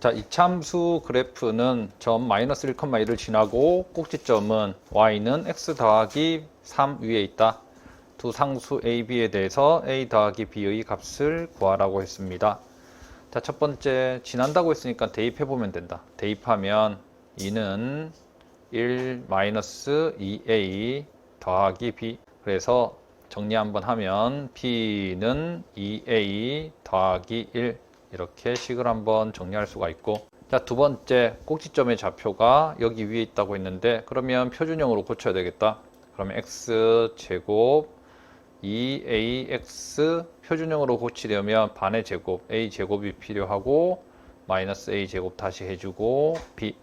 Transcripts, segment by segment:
자, 이참수 그래프는 점 마이너스 1,1을 지나고 꼭지점은 y는 x 더하기 3 위에 있다. 두 상수 a, b에 대해서 a 더하기 b의 값을 구하라고 했습니다. 자, 첫 번째 지난다고 했으니까 대입해 보면 된다. 대입하면 2는 1 마이너스 2a 더하기 b 그래서 정리 한번 하면 b는 2a 더하기 1 이렇게 식을 한번 정리할 수가 있고. 자 두 번째 꼭지점의 좌표가 여기 위에 있다고 했는데 그러면 표준형으로 고쳐야 되겠다. 그러면 x 제곱 2ax 표준형으로 고치려면 반의 제곱 a 제곱이 필요하고 마이너스 a 제곱 다시 해주고 b.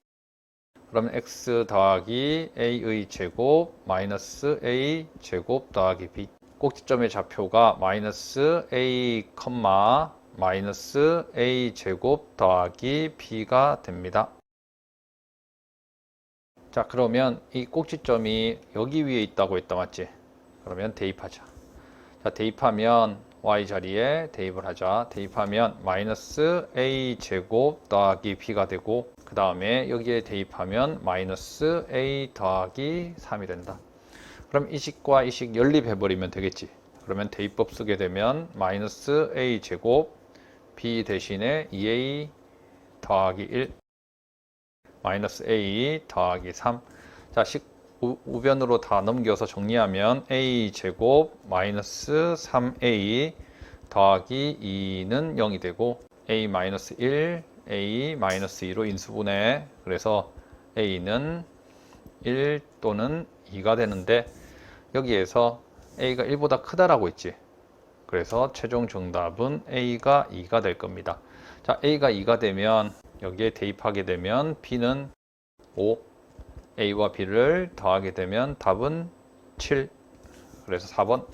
그러면 x 더하기 a의 제곱 마이너스 a 제곱 더하기 b. 꼭지점의 좌표가 마이너스 a 마이너스 a 제곱 더하기 b가 됩니다. 자 그러면 이 꼭지점이 여기 위에 있다고 했다 맞지? 그러면 대입하자. 자 대입하면 y 자리에 대입을 하자. 대입하면 마이너스 a 제곱 더하기 b가 되고 그 다음에 여기에 대입하면 마이너스 a 더하기 3이 된다. 그럼 이 식과 이 식 연립해버리면 되겠지. 그러면 대입법 쓰게 되면 마이너스 a 제곱 b 대신에 2a 더하기 1 마이너스 a 더하기 3. 자, 식 우- 우변으로 다 넘겨서 정리하면 a 제곱 마이너스 3a 더하기 2는 0이 되고 a 마이너스 1, a 마이너스 2로 인수분해 그래서 a는 1 또는 2가 되는데 여기에서 a가 1보다 크다라고 했지. 그래서 최종 정답은 a가 2가 될 겁니다. 자, a가 2가 되면 여기에 대입하게 되면 b는 5, a와 b를 더하게 되면 답은 7. 그래서 4번